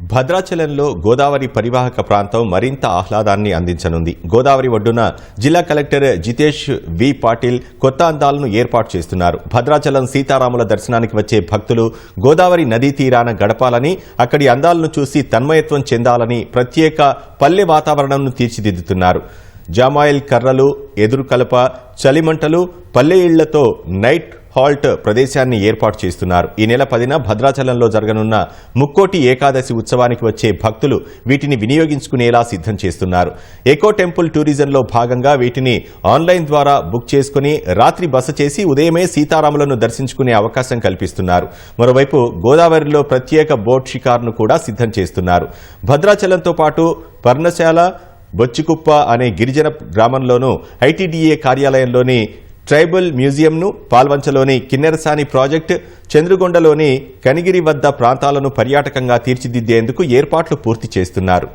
భద్రాచలంలో గోదావరి పరివాహక ప్రాంతం మరింత ఆహ్లాదాన్ని అందించనుంది. గోదావరి ఒడ్డున జిల్లా కలెక్టర్ జితేష్ వి పాటిల్ కొత్త అందాలను ఏర్పాటు చేస్తున్నారు. భద్రాచలం సీతారాముల దర్శనానికి వచ్చే భక్తులు గోదావరి నదీ తీరాన గడపాలని అక్కడి అందాలను చూసి తన్మయత్వం చెందాలని ప్రత్యేక పల్లె వాతావరణంను తీర్చిదిద్దుతున్నారు. జామాయిల్ కర్రలు ఎదురు కలప చలిమంటలు పల్లె ఇళ్ళతో నైట్ హాల్ట్ ప్రదేశాన్ని ఏర్పాటు చేస్తున్నారు. ఈ నెల పదిన భద్రాచలంలో జరగనున్న ముక్కోటి ఏకాదశి ఉత్సవానికి వచ్చే భక్తులు వీటిని వినియోగించుకునేలా సిద్ధం చేస్తున్నారు. ఎకో టెంపుల్ టూరిజంలో భాగంగా వీటిని ఆన్లైన్ ద్వారా బుక్ చేసుకుని రాత్రి బస చేసి ఉదయమే సీతారాములను దర్శించుకునే అవకాశం కల్పిస్తున్నారు. మరోవైపు గోదావరిలో ప్రత్యేక బోట్ షికార్ను కూడా సిద్ధం చేస్తున్నారు. భద్రాచలంతో పాటు పర్ణశాల బొచ్చికుప్ప అనే గిరిజన గ్రామంలోనూ ఐటీడీఏ కార్యాలయంలోని ట్రైబల్ మ్యూజియంను పాల్వంచలోని కిన్నెరసాని ప్రాజెక్ట్ చంద్రగొండలోని కనిగిరి వద్ద ప్రాంతాలను పర్యాటకంగా తీర్చిదిద్దేందుకు ఏర్పాట్లు పూర్తి చేస్తున్నారు.